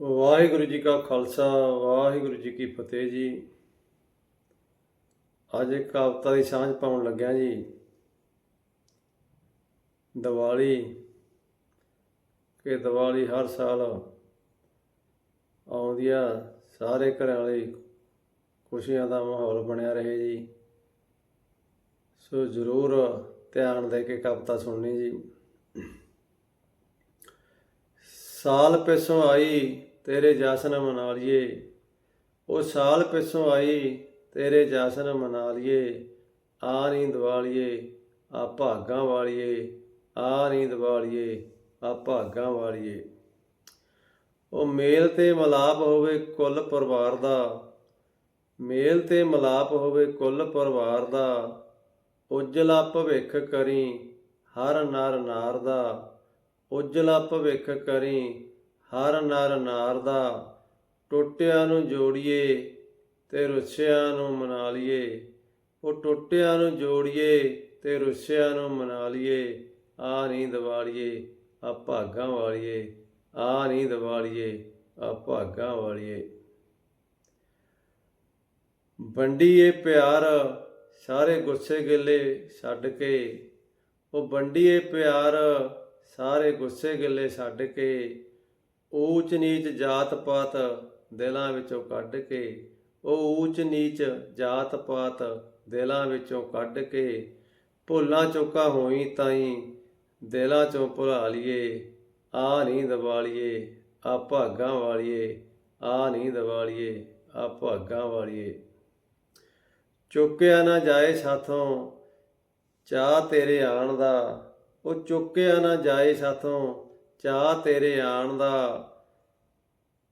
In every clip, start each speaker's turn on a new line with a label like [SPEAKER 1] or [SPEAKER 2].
[SPEAKER 1] ਵਾਹਿਗੁਰੂ ਜੀ ਕਾ ਖਾਲਸਾ, ਵਾਹਿਗੁਰੂ ਜੀ ਕੀ ਫਤਿਹ ਜੀ। ਅੱਜ ਇੱਕ ਕਵਿਤਾ ਦੀ ਸਾਂਝ ਪਾਉਣ ਲੱਗਿਆ ਜੀ। ਦੀਵਾਲੀ, ਕਿ ਦੀਵਾਲੀ ਹਰ ਸਾਲ ਆਉਂਦੀ ਆ, ਸਾਰੇ ਘਰਾਂ ਲਈ ਖੁਸ਼ੀਆਂ ਦਾ ਮਾਹੌਲ ਬਣਿਆ ਰਹੇ ਜੀ। ਸੋ ਜ਼ਰੂਰ ਧਿਆਨ ਦੇ ਕੇ ਕਵਿਤਾ ਸੁਣਨੀ ਜੀ। ਸਾਲ ਪਿਛੋਂ ਆਈ ਤੇਰੇ ਜਸ਼ਨ ਮਨਾ ਲਈਏ ਉਹ ਸਾਲ ਪਿਛੋਂ ਆਈ ਤੇਰੇ ਜਸ਼ਨ ਮਨਾ ਲਈਏ ਆ ਨੀ ਦਿਵਾਲੀਏ ਆ ਭਾਗਾਂ ਵਾਲੀਏ, ਆ ਨੀ ਦਿਵਾਲੀਏ ਆ ਭਾਗਾਂ ਵਾਲੀਏ। ਉਹ ਮੇਲ ਤੇ ਮਲਾਪ ਹੋਵੇ ਕੁੱਲ ਪਰਿਵਾਰ ਦਾ। ਮੇਲ ਤੇ ਮਲਾਪ ਹੋਵੇ ਕੁੱਲ ਪਰਿਵਾਰ ਦਾ। ਉਜਲਾ ਭਵਿੱਖ ਕਰੀ ਹਰ ਨਰ ਨਾਰ ਦਾ। ਉਜਲਾ ਭਵਿੱਖ ਕਰੀ, ਹਰ ਨਰ ਨਾਰ ਦਾ ਟੁੱਟਿਆਂ ਨੂੰ ਜੋੜੀਏ ਤੇ ਰੁੱਸਿਆਂ ਨੂੰ ਮਨਾ ਲਈਏ ਉਹ ਟੁੱਟਿਆਂ ਨੂੰ ਜੋੜੀਏ ਤੇ ਰੁੱਸਿਆਂ ਨੂੰ ਮਨਾ ਲਈਏ ਆ ਨਹੀਂ ਦਿਵਾਲੀਏ, ਆ ਭਾਗਾਂ ਵਾਲੀਏ। ਆ ਨਹੀਂ ਦਿਵਾਲੀਏ, ਆ ਭਾਗਾਂ ਵਾਲੀਏ। ਵੰਡੀਏ ਪਿਆਰ, ਸਾਰੇ ਗੁੱਸੇ ਗਿੱਲੇ ਛੱਡ ਕੇ। ਉਹ ਵੰਡੀਏ ਪਿਆਰ ਸਾਰੇ ਗੁੱਸੇ ਗਿੱਲੇ ਛੱਡ ਕੇ ਊਚ ਨੀਚ ਜਾਤ ਪਾਤ ਦਿਲਾਂ ਵਿੱਚੋਂ ਕੱਢ ਕੇ, ਉਹ ਊਚ ਨੀਚ ਜਾਤ ਪਾਤ ਦਿਲਾਂ ਵਿੱਚੋਂ ਕੱਢ ਕੇ, ਭੁੱਲਾਂ ਚੁੱਕਾ ਹੋਈ ਤਾਈ ਦਿਲਾਂ ਚੋਂ ਭੁਲਾ ਲਈਏ ਆ ਨਹੀਂ ਦਿਵਾਲੀਏ ਆ ਭਾਗਾਂ ਵਾਲੀਏ, ਆ ਨਹੀਂ ਦਿਵਾਲੀਏ ਆ ਭਾਗਾਂ ਵਾਲੀਏ। ਚੁੱਕਿਆ ਨਾ ਜਾਏ ਸਾਥੋਂ, ਚਾਹ ਤੇਰੇ ਆਣ ਦਾ ਉਹ ਚੁੱਕਿਆ ਨਾ ਜਾਏ ਸਾਥੋਂ, ਚਾਹ ਤੇਰੇ ਆਣ ਦਾ।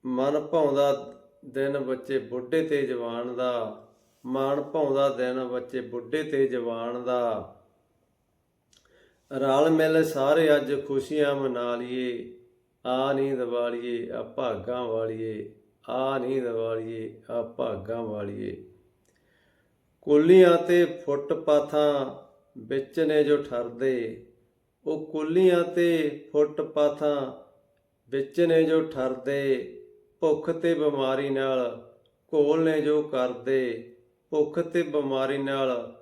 [SPEAKER 1] ਮਨ ਭਾਉਂਦਾ ਦਿਨ ਬੱਚੇ ਬੁੱਢੇ ਤੇ ਜਵਾਨ ਦਾ। ਮਾਣ ਭਾਉਂਦਾ ਦਿਨ ਬੱਚੇ ਬੁੱਢੇ ਤੇ ਜਵਾਨ ਦਾ। ਰਲ ਮਿਲ ਸਾਰੇ ਅੱਜ ਖੁਸ਼ੀਆਂ ਮਨਾ ਲਈਏ। ਆ ਨਹੀਂ ਦਿਵਾਲੀਏ ਆ ਭਾਗਾਂ ਵਾਲੀਏ। ਆ ਨਹੀਂ ਦਿਵਾਲੀਏ ਆ ਭਾਗਾਂ ਵਾਲੀਏ। ਕੁੱਲੀਆਂ ਤੇ ਫੁੱਟਪਾਥਾਂ ਵਿੱਚ ਨੇ ਜੋ ਠਰਦੇ। ਉਹ ਕੁੱਲੀਆਂ ਤੇ ਫੁੱਟਪਾਥਾਂ ਵਿੱਚ ਨੇ ਜੋ ਠਰਦੇ, ਭੁੱਖ ਤੇ ਬਿਮਾਰੀ ਨਾਲ ਘੋਲ ਨੇ ਜੋ ਕਰਦੇ, ਭੁੱਖ ਤੇ ਬਿਮਾਰੀ ਨਾਲ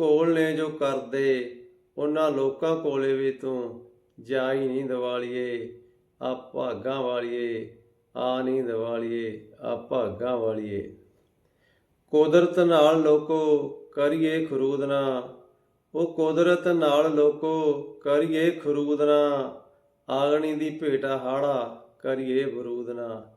[SPEAKER 1] ਘੋਲ ਨੇ ਜੋ ਕਰਦੇ, ਉਹਨਾਂ ਲੋਕਾਂ ਕੋਲੇ ਵੀ ਤੂੰ ਜਾਈ ਨਹੀਂ ਦਿਵਾਲੀਏ, ਆ ਭਾਗਾਂ ਵਾਲੀਏ, ਆ ਨਹੀਂ ਦਿਵਾਲੀਏ, ਆ ਭਾਗਾਂ ਵਾਲੀਏ। ਕੁਦਰਤ ਨਾਲ ਲੋਕੋ ਕਰੀਏ ਖਰੂਦਨਾ ਉਹ ਕੁਦਰਤ ਨਾਲ ਲੋਕੋ, ਕਰੀਏ ਖਰੂਦਨਾ। ਆਗਣੀ ਦੀ ਭੇਟਾ ਹਾੜਾ, ਕਰੀਏ ਬਰੂਦਨਾ।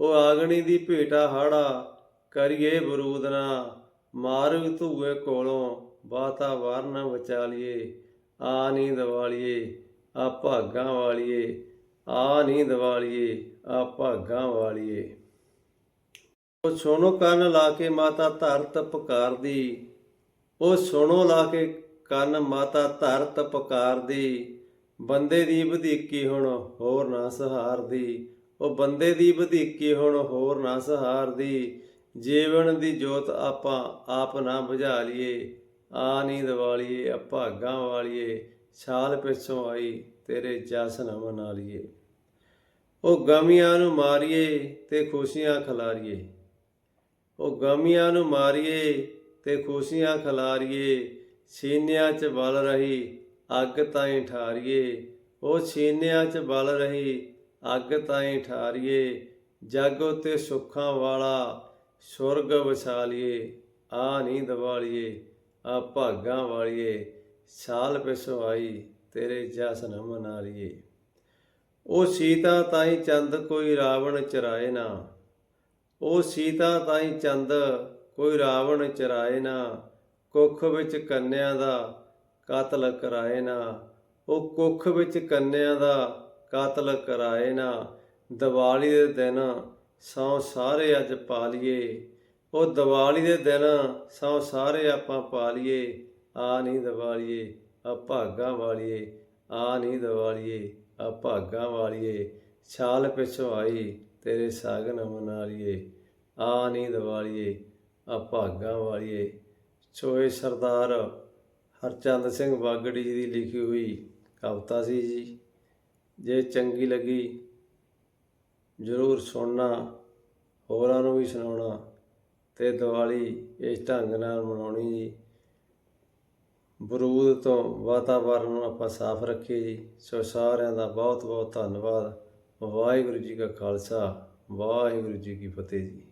[SPEAKER 1] ਉਹ ਆਗਣੀ ਦੀ ਭੇਟਾ ਹਾੜਾ, ਕਰੀਏ ਬਰੂਦਨਾ। ਮਾਰੂ ਧੂਏ ਕੋਲੋਂ ਵਾਤਾਵਰਨ ਵਿਚਾਲੀਏ। ਆ ਨੀ ਦਿਵਾਲੀਏ ਆ ਭਾਗਾਂ ਵਾਲੀਏ। ਆ ਨੀ ਦਿਵਾਲੀਏ ਆ ਭਾਗਾਂ ਵਾਲੀਏ। ਉਹ ਸੁਣੋ ਕੰਨ ਲਾ ਕੇ ਮਾਤਾ ਧਰਤ ਪੁਕਾਰਦੀ। ਉਹ ਸੁਣੋ ਲਾ ਕੇ ਕੰਨ ਮਾਤਾ ਧਰਤ ਪੁਕਾਰਦੀ ਬੰਦੇ ਦੀ ਵਧੀਕੀ ਹੁਣ ਹੋਰ ਨਾ ਸਹਾਰਦੀ ਉਹ ਬੰਦੇ ਦੀ ਵਧੀਕੀ ਹੁਣ ਹੋਰ ਨਾ ਸਹਾਰਦੀ ਜੀਵਨ ਦੀ ਜੋਤ ਆਪਾਂ ਆਪ ਨਾ ਬੁਝਾ ਲਈਏ। ਆ ਨੀ ਦਿਵਾਲੀਏ ਆ ਭਾਗਾਂ ਵਾਲੀਏ। ਛਾਲ ਪਿੱਛੋਂ ਆਈ, ਤੇਰੇ ਜਸ਼ਨ ਮਨਾ ਲਈਏ। ਉਹ ਗਮੀਆਂ ਨੂੰ ਮਾਰੀਏ ਤੇ ਖੁਸ਼ੀਆਂ ਖਿਲਾਰੀਏ। ਉਹ ਗਮੀਆਂ ਨੂੰ ਮਾਰੀਏ ਤੇ ਖੁਸ਼ੀਆਂ ਖਿਲਾਰੀਏ। ਸੀਨਿਆਂ 'ਚ ਬਲ ਰਹੀ, ਅੱਗ ਤਾਈਂ ਠਾਰੀਏ। ਉਹ ਸੀਨਿਆਂ 'ਚ ਬਲ ਰਹੀ, ਅੱਗ ਤਾਈਂ ਠਾਰੀਏ। ਜਗ ਉਤੇ ਸੁੱਖਾਂ ਵਾਲਾ ਸੁਰਗ ਵਸਾ ਆ ਨਹੀਂ ਦਿਵਾਲੀਏ ਆ ਭਾਗਾਂ ਵਾਲੀਏ। ਸਾਲ ਪਿਛੋਂ ਆਈ ਤੇਰੇ ਜਸ਼ਨ ਮਨਾ ਲਈਏ ਉਹ ਸੀਤਾ ਤਾਈ ਚੰਦ ਕੋਈ ਰਾਵਣ ਚਰਾਏ ਨਾ। ਉਹ ਸੀਤਾ ਤਾਈ ਚੰਦ ਕੋਈ ਰਾਵਣ ਚਰਾਏ ਨਾ। ਕੁੱਖ ਵਿੱਚ ਕੰਨਿਆ ਦਾ ਕਾਤਲ ਕਰਾਏ ਨਾ, ਉਹ ਕੁੱਖ ਵਿੱਚ ਕੰਨਿਆ ਦਾ ਕਤਲ ਕਰਾਏ ਨਾ। ਦੀਵਾਲੀ ਦੇ ਦਿਨ ਸੌ ਸਾਰੇ ਅੱਜ ਪਾ ਲਈਏ ਉਹ ਦੀਵਾਲੀ ਦੇ ਦਿਨ ਸੌ ਸਾਰੇ ਆਪਾਂ ਪਾ ਲਈਏ ਆ ਨਹੀਂ ਦੀਵਾਲੀਏ, ਆ ਭਾਗਾਂ ਵਾਲੀਏ, ਆ ਨਹੀਂ ਦੀਵਾਲੀਏ, ਆ ਭਾਗਾਂ ਵਾਲੀਏ। ਛਾਲ ਪਿਛੋਂ ਆਈ ਤੇਰੇ ਸਾਗਨ ਮਨਾ ਲਈਏ ਆ ਨਹੀਂ ਦਿਵਾਲੀਏ, ਆ ਭਾਗਾਂ ਵਾਲੀਏ। ਸੋ ਇਹ ਸਰਦਾਰ ਹਰਚੰਦ ਸਿੰਘ ਬਾਗੜੀ ਜੀ ਦੀ ਲਿਖੀ ਹੋਈ ਕਵਿਤਾ ਸੀ ਜੀ। ਜੇ ਚੰਗੀ ਲੱਗੀ, ਜ਼ਰੂਰ ਸੁਣਨਾ, ਹੋਰਾਂ ਨੂੰ ਵੀ ਸੁਣਾਉਣਾ ਤੇ ਦੀਵਾਲੀ ਇਸ ਢੰਗ ਨਾਲ ਮਨਾਉਣੀ ਜੀ। ਬਰੂਦ ਤੋਂ ਵਾਤਾਵਰਨ ਨੂੰ ਆਪਾਂ ਸਾਫ਼ ਰੱਖੀਏ ਜੀ। ਸੋ ਸਾਰਿਆਂ ਦਾ ਬਹੁਤ ਬਹੁਤ ਧੰਨਵਾਦ। ਵਾਹਿਗੁਰੂ ਜੀ ਕਾ ਖਾਲਸਾ, ਵਾਹਿਗੁਰੂ ਜੀ ਕੀ ਫਤਿਹ ਜੀ।